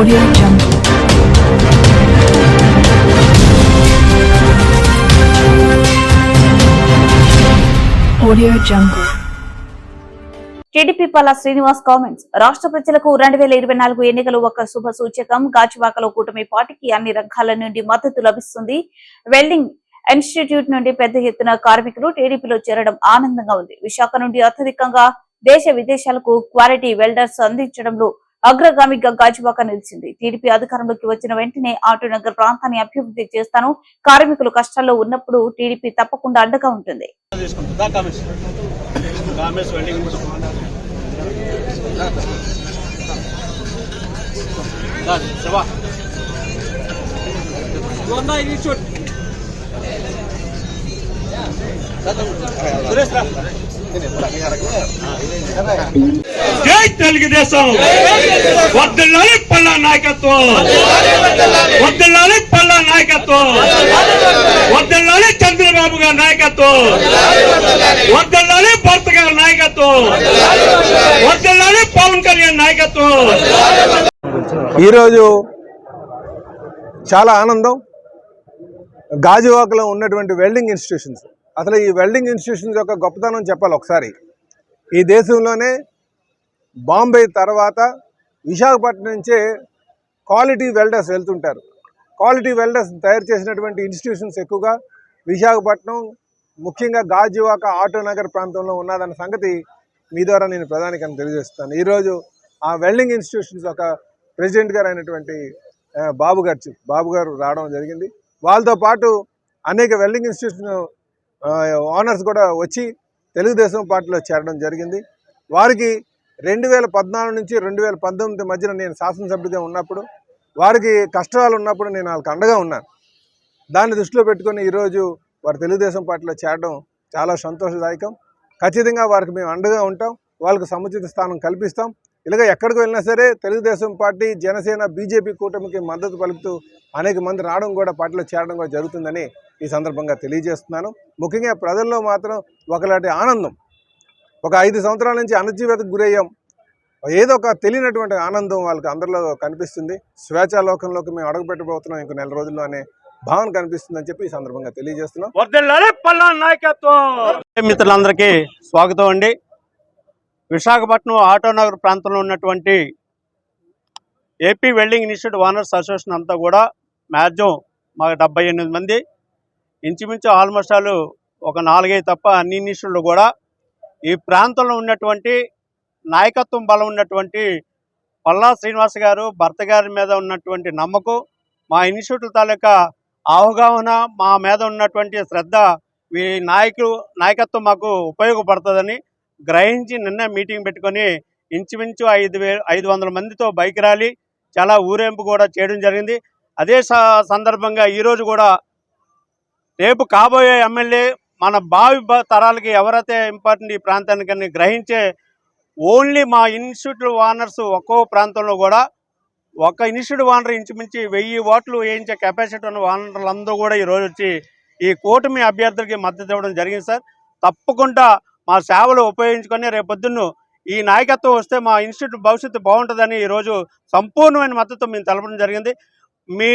Audio Jungle. Audio Jungle. TDP Palla Srinivas comments రాష్ట్ర ప్రజలకు రెండు వేల ఇరవై నాలుగు ఎన్నికలు ఒక శుభ సూచకం గాజువాకలో కూటమి పార్టీకి అన్ని రంగాల నుండి మద్దతు లభిస్తుంది వెల్డింగ్ ఇన్స్టిట్యూట్ నుండి పెద్ద ఎత్తున కార్మికులు టీడీపీలో చేరడం ఆనందంగా ఉంది విశాఖ నుండి అత్యధికంగా దేశ విదేశాలకు క్వాలిటీ వెల్డర్స్ అందించడంలో అగ్రగామిగా గాజువాక నిలిచింది. టీడీపీ అధికారంలోకి వచ్చిన వెంటనే ఆటోనగర్ ప్రాంతాన్ని అభివృద్ధి చేస్తాను. కార్మికులు కష్టాల్లో ఉన్నప్పుడు టీడీపీ తప్పకుండా అండగా ఉంటుంది. తీసుకుంటాం జై తెలుగుదేశం. వద్దలాలి పల్లా నాయకత్వం. వద్దలాలి పల్లా నాయకత్వం. వద్దలాలి చంద్రబాబు గారి నాయకత్వం. వద్దలాలి భర్త గారి నాయకత్వం. వద్దలాలి పవన్ కళ్యాణ్ నాయకత్వం. ఈరోజు చాలా ఆనందం. గాజువాకలో ఉన్నటువంటి వెల్డింగ్ ఇన్స్టిట్యూషన్స్. అసలు ఈ వెల్డింగ్ ఇన్స్టిట్యూషన్స్ యొక్క గొప్పతనం చెప్పాలి ఒకసారి. ఈ దేశంలోనే బాంబే తర్వాత విశాఖపట్నం నుంచే క్వాలిటీ వెల్డర్స్ వెళ్తుంటారు. క్వాలిటీ వెల్డర్స్ తయారు చేసినటువంటి ఇన్స్టిట్యూషన్స్ ఎక్కువగా విశాఖపట్నం ముఖ్యంగా గాజువాక ఆటోనగర్ ప్రాంతంలో ఉన్నదన్న సంగతి మీ ద్వారా నేను ప్రధానికని తెలియజేస్తాను. ఈరోజు ఆ వెల్డింగ్ ఇన్స్టిట్యూషన్స్ ఒక ప్రెసిడెంట్ గారు అయినటువంటి బాబు గారు చి- బాబు గారు రావడం జరిగింది. వాళ్ళతో పాటు అనేక వెల్డింగ్ ఇన్స్టిట్యూషన్ ఓనర్స్ కూడా వచ్చి తెలుగుదేశం పార్టీలో చేరడం జరిగింది. వారికి రెండు వేల పద్నాలుగు నుంచి రెండు వేల పంతొమ్మిది మధ్యన నేను శాసనసభ్యుడిగా ఉన్నప్పుడు వారికి కష్టాలు ఉన్నప్పుడు నేను వాళ్ళకి అండగా ఉన్నాను దాన్ని దృష్టిలో పెట్టుకొని ఈరోజు వారు తెలుగుదేశం పార్టీలో చేరడం చాలా సంతోషదాయకం. ఖచ్చితంగా వారికి మేము అండగా ఉంటాం. వాళ్ళకు సముచిత స్థానం కల్పిస్తాం. ఇలాగ ఎక్కడికి వెళ్ళినా సరే తెలుగుదేశం పార్టీ జనసేన బీజేపీ కూటమికి మద్దతు పలుకుతూ అనేక మంది రావడం కూడా పార్టీలో చేరడం కూడా జరుగుతుందని ఈ సందర్భంగా తెలియజేస్తున్నాను. ముఖ్యంగా ప్రజల్లో మాత్రం ఒకలాంటి ఆనందం. ఒక ఐదు సంవత్సరాల నుంచి అణచివేతకు గురయ్యాం. ఏదో ఒక తెలియనటువంటి ఆనందం వాళ్ళకి అందరిలో కనిపిస్తుంది. స్వేచ్ఛాలోకంలోకి మేము అడుగుపెట్టబోతున్నాం ఇంకో నెల రోజుల్లో అనే భావన కనిపిస్తుందని చెప్పి ఈ సందర్భంగా తెలియజేస్తున్నాం. మిత్రులందరికీ స్వాగతం అండి. విశాఖపట్నం ఆటోనగర్ ప్రాంతంలో ఉన్నటువంటి AP welding institute owners association అంతా కూడా మ్యాక్సిమం మాకు డెబ్బై ఎనిమిది మంది. ఇంచుమించు ఆల్మోస్ట్ ఆల్ ఒక నాలుగైదు తప్ప అన్ని ఇన్స్టిట్యూట్లు కూడా ఈ ప్రాంతంలో ఉన్నటువంటి నాయకత్వం బలం ఉన్నటువంటి పల్లా శ్రీనివాస్ గారు భర్త గారి మీద ఉన్నటువంటి నమ్మకం మా ఇన్స్టిట్యూట్ల తాలూకా అవగాహన మా మీద ఉన్నటువంటి శ్రద్ధ ఈ నాయకులు నాయకత్వం మాకు ఉపయోగపడుతుందని గ్రహించి నిన్న మీటింగ్ పెట్టుకొని ఇంచుమించు ఐదు వే ఐదు వందల మందితో బైక్ ర్యాలీ చాలా ఊరేంపు కూడా చేయడం జరిగింది. అదే స- సందర్భంగా ఈరోజు కూడా రేపు కాబోయే ఎమ్మెల్యే మన భావి తరాలకి ఎవరైతే ఇంపార్టెంట్ ఈ ప్రాంతానికని గ్రహించే ఓన్లీ మా ఇన్స్టిట్యూట్ ఓనర్స్ ఒక్కో ప్రాంతంలో కూడా ఒక ఇన్స్టిట్యూట్ ఓనర్ ఇంచుమించి వెయ్యి ఓట్లు వేయించే కెపాసిటీ ఉన్న ఓనర్లందరూ కూడా ఈరోజు వచ్చి ఈ కూటమి అభ్యర్థులకి మద్దతు ఇవ్వడం జరిగింది సార్. తప్పకుండా మా సేవలు ఉపయోగించుకొని రేపొద్దున్ను ఈ నాయకత్వం వస్తే మా ఇన్స్టిట్యూట్ భవిష్యత్తు బాగుంటుందని ఈరోజు సంపూర్ణమైన మద్దతు మేము తెలపడం జరిగింది. మీ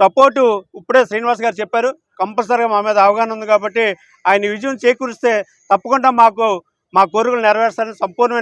సపోర్టు ఇప్పుడే శ్రీనివాస్ గారు చెప్పారు. కంపల్సరీగా మా మీద అవగాహన ఉంది కాబట్టి ఆయన విజయం చేకూరిస్తే తప్పకుండా మాకు మా కోరికలు నెరవేర్స్తారని సంపూర్ణమైన